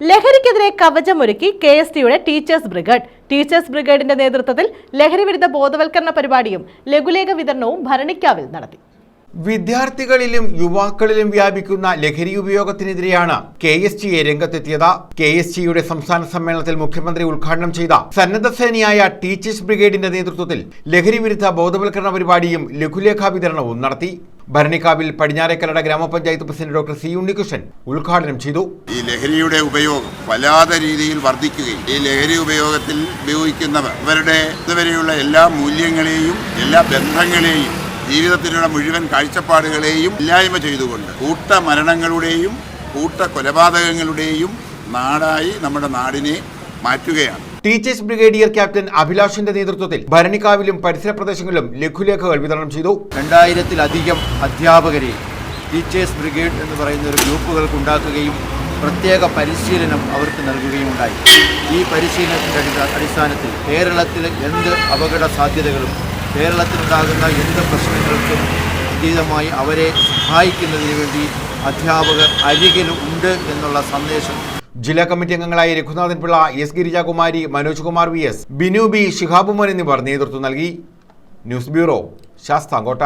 ലഹരിക്കെതിരെ കവചമൊരുക്കി K S ടിയുടെ ടീച്ചേഴ്സ് ബ്രിഗേഡ്. ടീച്ചേഴ്സ് ബ്രിഗേഡിന്റെ നേതൃത്വത്തിൽ ലഹരി വിരുദ്ധ ബോധവൽക്കരണ പരിപാടിയും ലഘുലേഖ വിതരണവും ഭരണിക്കാവിൽ നടത്തി. വിദ്യാർത്ഥികളിലും യുവാക്കളിലും വ്യാപിക്കുന്ന ലഹരി ഉപയോഗത്തിനെതിരെയാണ് കെ എസ് ടി എ രംഗത്തെത്തിയത്. കെ എസ് ടിയുടെ സംസ്ഥാന സമ്മേളനത്തിൽ മുഖ്യമന്ത്രി ഉദ്ഘാടനം ചെയ്ത സന്നദ്ധ സേനയായ ടീച്ചേഴ്സ് ബ്രിഗേഡിന്റെ നേതൃത്വത്തിൽ ലഹരി വിരുദ്ധ ബോധവൽക്കരണ പരിപാടിയും ലഘുലേഖാ വിതരണവും നടത്തി. ഭരണിക്കാവിൽ പടിഞ്ഞാറേക്കലട ഗ്രാമപഞ്ചായത്ത് പ്രസിഡന്റ് ഡോക്ടർ സി ഉണ്ണികൃഷ്ണൻ ഉദ്ഘാടനം ചെയ്തു. ഈ ലഹരിയുടെ ഉപയോഗം വല്ലാത്ത രീതിയിൽ വർദ്ധിക്കുകയും ഈ ലഹരി ഉപയോഗത്തിൽ ഉപയോഗിക്കുന്നവർ അവരുടെ ഇതുവരെയുള്ള എല്ലാ മൂല്യങ്ങളെയും എല്ലാ ബന്ധങ്ങളെയും ജീവിതത്തിലുള്ള മുഴുവൻ കാഴ്ചപ്പാടുകളെയും ഇല്ലായ്മ ചെയ്തുകൊണ്ട് കൂട്ട മരണങ്ങളുടെയും കൂട്ട കൊലപാതകങ്ങളുടെയും നാടായി നമ്മുടെ നാടിനെ മാറ്റുകയാണ്. ടീച്ചേഴ്സ് ബ്രിഗേഡിയർ ക്യാപ്റ്റൻ അഭിലാഷിന്റെ നേതൃത്വത്തിൽ ഭരണിക്കാവിലും പരിസര പ്രദേശങ്ങളിലും ലഘുലേഖകൾ വിതരണം ചെയ്തു. രണ്ടായിരത്തിലധികം അധ്യാപകരെ ടീച്ചേഴ്സ് ബ്രിഗേഡ് എന്ന് പറയുന്ന ഒരു ഗ്രൂപ്പുകൾക്ക് ഉണ്ടാക്കുകയും പ്രത്യേക പരിശീലനം അവർക്ക് നൽകുകയും ഉണ്ടായി ഈ പരിശീലനത്തിന്റെ അടി- അടിസ്ഥാനത്തിൽ കേരളത്തിൽ എന്ത് അപകട സാധ്യതകളും കേരളത്തിലുണ്ടാകുന്ന എന്ത് പ്രശ്നങ്ങൾക്കും അതീതമായി അവരെ സഹായിക്കുന്നതിന് വേണ്ടി അധ്യാപകർ അരികിൽ ഉണ്ട് എന്നുള്ള സന്ദേശം ജില്ലാ കമ്മിറ്റി അംഗങ്ങളായി Raghunathan Pillai S Girijakumari Manoj Kumar V S Binu B Shihabumon എന്നിവർ നേതൃത്വം നൽകി. News bureau Sasthamkotta.